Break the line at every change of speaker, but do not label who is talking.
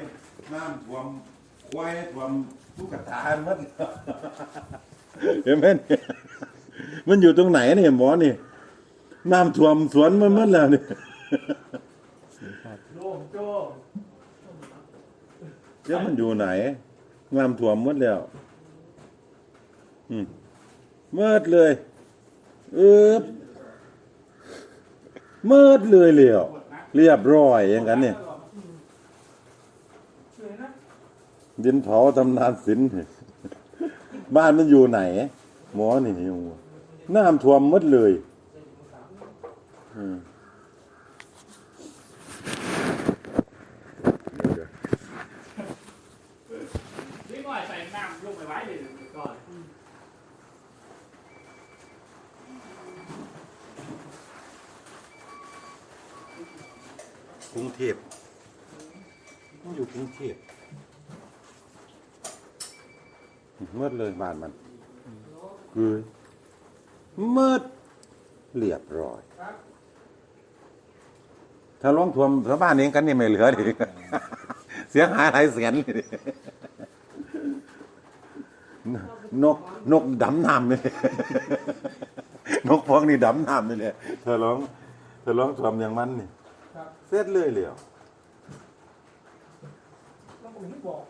นี่น้ำท่วมควายท่วมทุกกระตาหมดเห็นไหมเนี่ยมันอยู่ตรงไหนเนี่ยหมอนี่น้ำท่วมสวนมันหมดแล้วเนี่ย
โล่งโจ้ง
เจ้ามันอยู่ไหนน้ำท่วมหมดแล้ว อืมเมิดเลยเออเมิดเลยเลยอะเรียบร้อยอย่างนั้นเนี่ย
สวยนะ
ดินเผาตำนานศิลป์เนี่ยบ้านมันอยู่ไหน หมอนี่โอ้โหน้ำท่วมหมดเลยอืมเดี๋ยว
นี่ก่อนใส่น้ำลงไปไว้เลยก่อน
กรุงเทพ มันอยู่กรุงเทพเมื่อเลยบ้านมันคือเมื่อเรียบร้อยถ้าร้องทวมชาวบ้านเองกันนี่ไม่เหลือดิเสียหายหลายแสนเลยดินกนกดำน้ำเลยนกพวกนี้ดำน้ำนี่แหละเธอร้องเธอร้องทวมอย่างมันนี่
ครับ
เสร็จเลยเหลียว
คนอื่นไม่บอก